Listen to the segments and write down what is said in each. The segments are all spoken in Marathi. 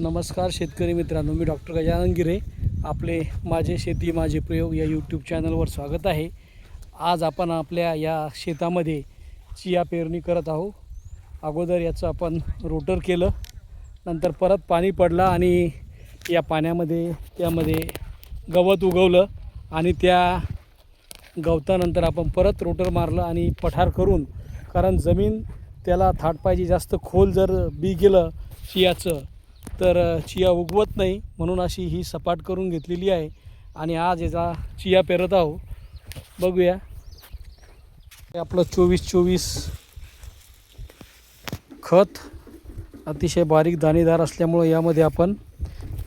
नमस्कार शेतकरी मित्रांनो मी डॉक्टर गजानन गिरे. आपले माझे शेती माझे प्रयोग या यूट्यूब चॅनलवर स्वागत आहे. आज आपण आपल्या या शेतामध्ये चिया पेरणी करत आहोत. अगोदर याचं आपण रोटर केलं नंतर परत पाणी पडलं आणि या पाण्यामध्ये त्यामध्ये गवत उगवलं आणि त्या गवतानंतर आपण परत रोटर मारलं आणि पठार करून कारण जमीन त्याला थाट पाहिजे जास्त खोल जर बी गेलं चियाचं तर चिया उगवत नाही म्हणून अशी ही सपाट करून घेतलेली आहे आणि आज याचा चिया पेरत आहो बघूया. हे आपलं चोवीस चोवीस खत अतिशय बारीक दाणेदार असल्यामुळं यामध्ये आपण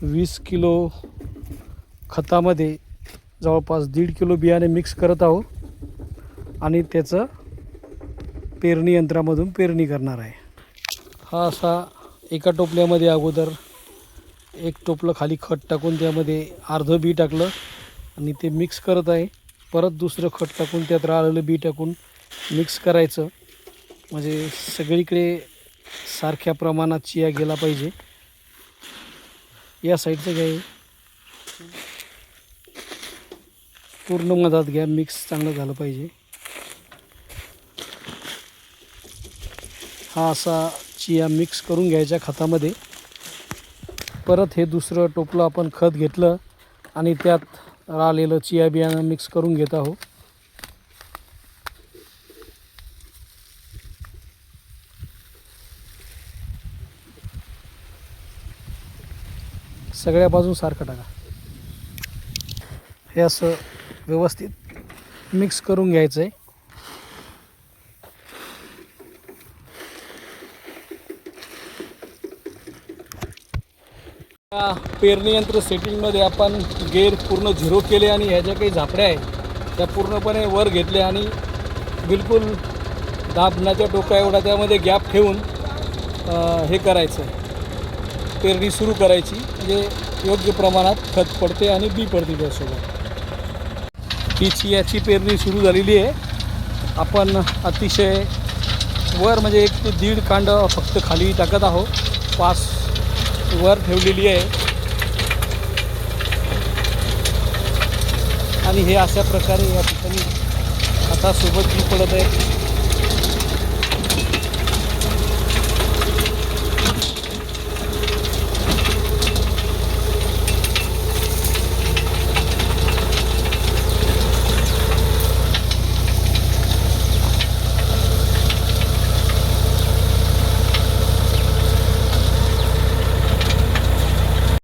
वीस किलो खतामध्ये जवळपास दीड किलो बियाणे मिक्स करत आहोत आणि त्याचं पेरणी यंत्रामधून पेरणी करणार आहे. हा असा एका टोपल्यामध्ये अगोदर एक टोपलं खाली खत टाकून त्यामध्ये अर्धं बी टाकलं आणि ते मिक्स करत आहे. परत दुसरं खत टाकून त्यात राहिलेलं बी टाकून मिक्स करायचं. म्हणजे सगळीकडे सारख्या प्रमाणात चिया गेला पाहिजे. या साईडचं घ्या पूर्ण मधात घ्या मिक्स चांगलं झालं पाहिजे. हा असा चिया मिक्स करून घ्यायच्या खतामध्ये. परत हे दुसरं टोपलं आपण खत घेतलं आणि त्यात राहिलेलं चिया बियाणं मिक्स करून घेत आहोत. सगळ्या बाजून सारखं टाका. हे असं व्यवस्थित मिक्स करून घ्यायचं आहे पेरणी यंत्र सेटिंगमध्ये आपण गेअर पूर्ण झिरो केले आणि ह्या ज्या काही झापड्या आहेत त्या पूर्णपणे वर घेतल्या आणि बिलकुल दाबण्याच्या टोका एवढा त्यामध्ये गॅप ठेवून हे करायचं. पेरणी सुरू करायची. म्हणजे योग्य प्रमाणात खत पडते आणि बी पडते त्यासोबत. ही चियाची पेरणी सुरू झालेली आहे. आपण अतिशय वर म्हणजे एक ते दीड कांड फक्त खाली टाकत आहोत. पाच वर ठेवलेली आहे. आणि हे अशा प्रकारे या ठिकाणी आता सोबत जी पडत आहे.